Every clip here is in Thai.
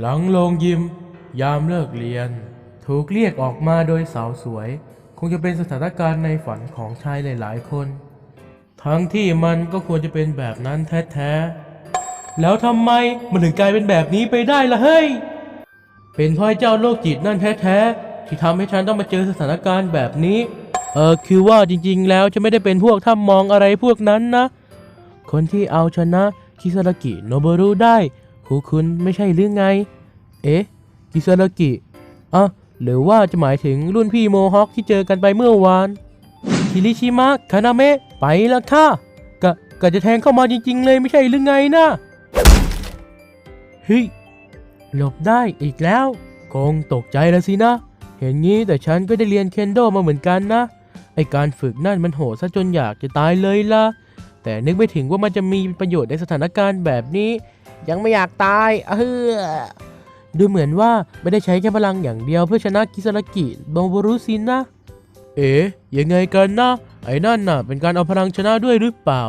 หลังโรงยิม ยามเลิกเรียน ถูกเรียกออกมาโดยสาวสวย คงจะเป็นสถานการณ์ในฝันของชายหลายๆ คน ทั้งที่มันก็ควรจะเป็นแบบนั้นแท้ๆ แล้วทำไมมันถึงกลายเป็นแบบนี้ไปได้ล่ะเฮ้ย เป็นเพ่อเจ้าโรคจิตนั่นแท้ๆ ที่ทำให้ฉันต้องมาเจอสถานการณ์แบบนี้ เออคือว่าจริงๆ แล้วจะไม่ได้เป็นพวกถ้ำมองอะไรพวกนั้นนะ คนที่เอาชนะคิซารากิโนบรุได้ คูคุณไม่ใช่หรือไง เอ๊ะคิซารากิอะหรือว่าจะหมายถึงรุ่นพี่โมฮอคที่เจอกันไปเมื่อวาน คิริชิมะ คานาเมะ ไปละค่ะกะกะจะแทงเข้ามาจริง ๆ เลยไม่ใช่หรือไงนะเฮ้ยหลบได้อีกแล้ว คงตกใจแล้วสินะ เห็นงี้แต่ฉันก็ได้เรียนเคนโดมาเหมือนกันนะ ไอการฝึกนั่นมันโหดซะจนอยากจะตายเลยล่ะ แต่นึกไม่ถึงว่ามันจะมีประโยชน์ในสถานการณ์แบบนี้ ยังไม่อยากตายเออดูเหมือนว่าไม่ได้ใช้แค่พลังอย่างเดียวเพื่อชนะกิสรากิโนบรุสินนะ เอ๋ยังไงกันนะ ไอ้นั่นน่ะ เป็นการเอาพลังชนะด้วยหรือเปล่า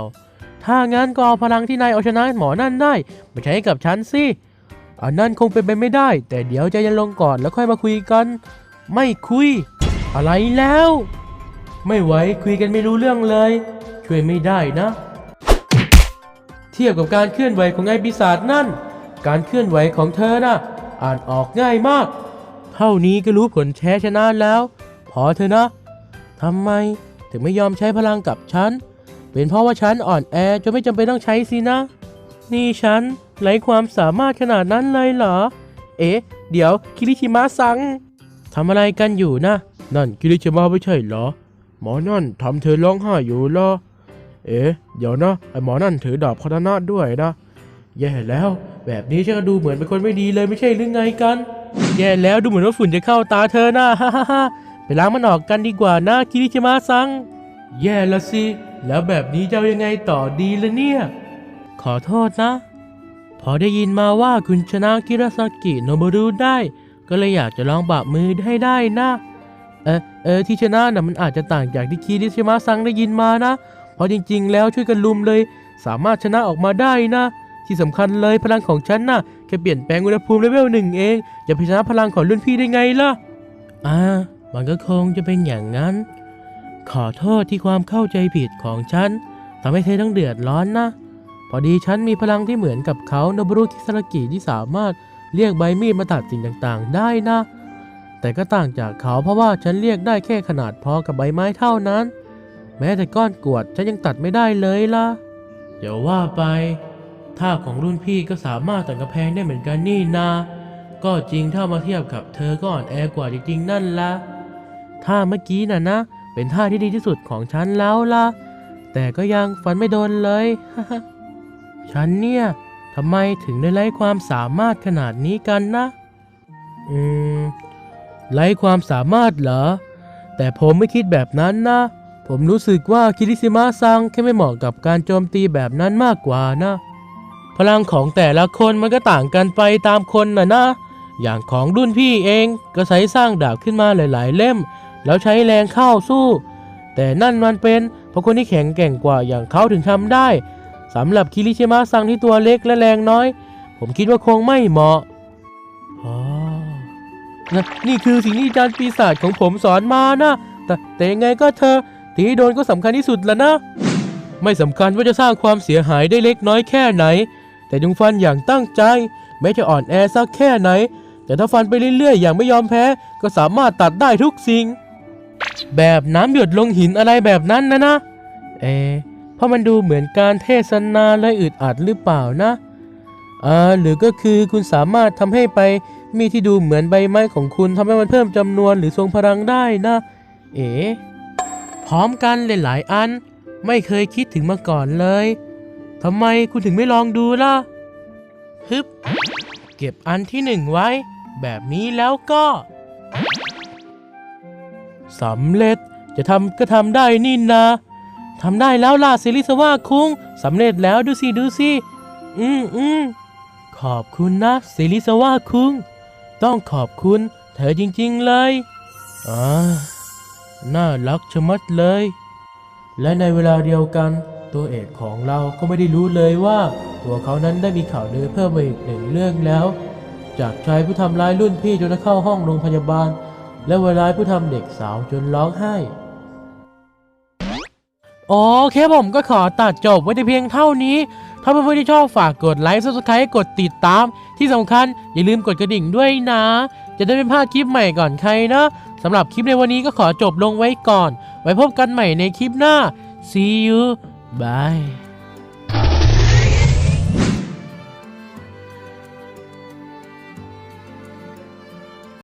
ถ้างั้นก็เอาพลังที่นายเอาชนะหมอนั่นได้มาใช้กับฉันสิอันนั้นคงเป็นไปไม่ได้ แต่เดี๋ยวใจเยันลงก่อนแล้วค่อยมาคุยกัน ไม่คุย อะไรแล้ว ไม่ไหวคุยกันไม่รู้เรื่องเลย ช่วยไม่ได้นะ ทียบกับการเคลื่อนไหวของไอ้ปีศาจนั่น การเคลื่อนไหวของเธอน่ะ อ่านออกง่ายมาก เท่านี้ก็รู้ผลแพ้ชนะแล้ว พอเธอนะทำไมถึงไม่ยอมใช้พลังกับฉัน เป็นเพราะว่าฉันอ่อนแอจนไม่จำเป็นต้องใช้สินะ นี่ฉันไร้ความสามารถขนาดนั้นเลยเหรอ เอ๊ะ เดี๋ยวคิริชิมะซังทำอะไรกันอยู่นะ นั่นคิริชิมะไม่ใช่เหรอ หมอนั่นทำเธอร้องไห้อยู่เหรอ เอ๊ะเดี๋ยวนะไอหมอนั่นถือดาบคาตานะด้วยนะ แย่แล้ว แบบนี้ฉันก็ดูเหมือนเป็นคนไม่ดีเลยไม่ใช่หรือไงกัน แย่แล้วดูเหมือนว่าฝุ่นจะเข้าตาเธอนะฮ่าฮ่าฮ่าไปล้างมันออกกันดีกว่านะคิริชิมะซัง แย่ละสิ แล้วแบบนี้จะเอายังไงต่อดีละเนี่ย ขอโทษนะ พอได้ยินมาว่าคุณชนะคิราซากิโนบรุได้ ก็เลยอยากจะลองบะมือให้ได้นะ เออเออที่ชนะน่ะมันอาจจะต่างจากที่คิริชิมะซังได้ยินมานะ เพราะจริงๆ แล้วช่วยกันลุมเลย สามารถชนะออกมาได้นะ ที่สำคัญเลยพลังของฉันน่ะแค่เปลี่ยนแปลงอุณหภูมิเลเวลหนึ่งเองจะไปชนะพลังของรุ่นพี่ได้ไงล่ะอ่ามันก็คงจะเป็นอย่างนั้น ขอโทษที่ความเข้าใจผิดของฉันทำให้เธอต้องเดือดร้อนนะ พอดีฉันมีพลังที่เหมือนกับเขาโนบรุคิสรากิที่สามารถเรียกใบมีดมาตัดสิ่งต่างๆ ได้นะ แต่ก็ต่างจากเขาเพราะว่าฉันเรียกได้แค่ขนาดพอกับใบไม้เท่านั้น แม้แต่ก้อนกรวดฉันยังตัดไม่ได้เลยล่ะอย่าว่าไปท่าของรุ่นพี่ก็สามารถตัดกระแพงได้เหมือนกันนี่นา ก็จริงถ้ามาเทียบกับเธอก็อ่อนแอกว่าจริงๆนั่นละท่าเมื่อกี้น่ะนะ เป็นท่าที่ดีที่สุดของฉันแล้วล่ะ แต่ก็ยังฟันไม่โดนเลย ฉันเนี่ยทำไมถึงได้ไร้ความสามารถขนาดนี้กันนะ อืม ไร้ความสามารถเหรอ แต่ผมไม่คิดแบบนั้นนะ ผมรู้สึกว่าคิริซิมะซังแค่ไม่เหมาะกับการโจมตีแบบนั้นมากกว่านะ พลังของแต่ละคนมันก็ต่างกันไปตามคนนะนะ อย่างของรุ่นพี่เองก็ใช้สร้างดาบขึ้นมาหลายๆ เล่ม แล้วใช้แรงเข้าสู้ แต่นั่นมันเป็นเพราะคนที่แข็งแกร่งกว่าอย่างเขาถึงทำได้สำหรับคิริชิมะซังที่ตัวเล็กและแรงน้อย ผมคิดว่าคงไม่เหมาะอ๋อนะนี่คือสิ่งที่อาจารย์ปีศาจของผมสอนมานะ แต่แต่ยังไงก็เธอ ตีให้โดนก็สำคัญที่สุดแล้วนะ ไม่สำคัญว่าจะสร้างความเสียหายได้เล็กน้อยแค่ไหน แต่จงฟันอย่างตั้งใจ แม้จะอ่อนแอสักแค่ไหน แต่ถ้าฟันไปเรื่อยๆ อย่างไม่ยอมแพ้ ก็สามารถตัดได้ทุกสิ่ง แบบน้ำหยดลงหินอะไรแบบนั้นนะนะ เอ เพราะมันดูเหมือนการเทศนาและอึดอัดหรือเปล่านะอ่าหรือก็คือคุณสามารถทำให้ไปมีที่ดูเหมือนใบไม้ของคุณทำให้มันเพิ่มจำนวนหรือทรงพลังได้นะ เอ๋ พร้อมกันหลายๆอัน ไม่เคยคิดถึงมาก่อนเลยทำไมคุณถึงไม่ลองดูล่ะ ฮึบ เก็บอันที่หนึ่งไว้ แบบนี้แล้วก็สำเร็จจะทำก็ทำได้นี่นาทำได้แล้วล่ะซิลิสว่าคุ้งสำเร็จแล้วดูสิดูสิอืมอืมขอบคุณนะซิลิสว่าคุ้ง ต้องขอบคุณ เธอจริง ๆ เลยอ่า น่ารักชะมัดเลย และในเวลาเดียวกัน ตัวเอกของเราก็ไม่ได้รู้เลยว่า ตัวเขานั้นได้มีข่าวลือเพิ่มมาอีกหนึ่งเรื่องแล้ว จากชายผู้ทำร้ายรุ่นพี่จนเข้าห้องโรงพยาบาล และเวลายผู้ทำเด็กสาวจนร้องไห้โอเคผมก็ขอตัดจบไว้แต่เพียงเท่านี้ ถ้าเพื่อนๆที่ชอบฝากกดไลค์ subscribe กดติดตาม ที่สำคัญอย่าลืมกดกระดิ่งด้วยนะ จะได้ไม่พลาดคลิปใหม่ก่อนใครนะำหรับคลิปในวันนี้ก็ขอจบลงไว้ก่อน ไว้พบกันใหม่ในคลิปหน้า see you bye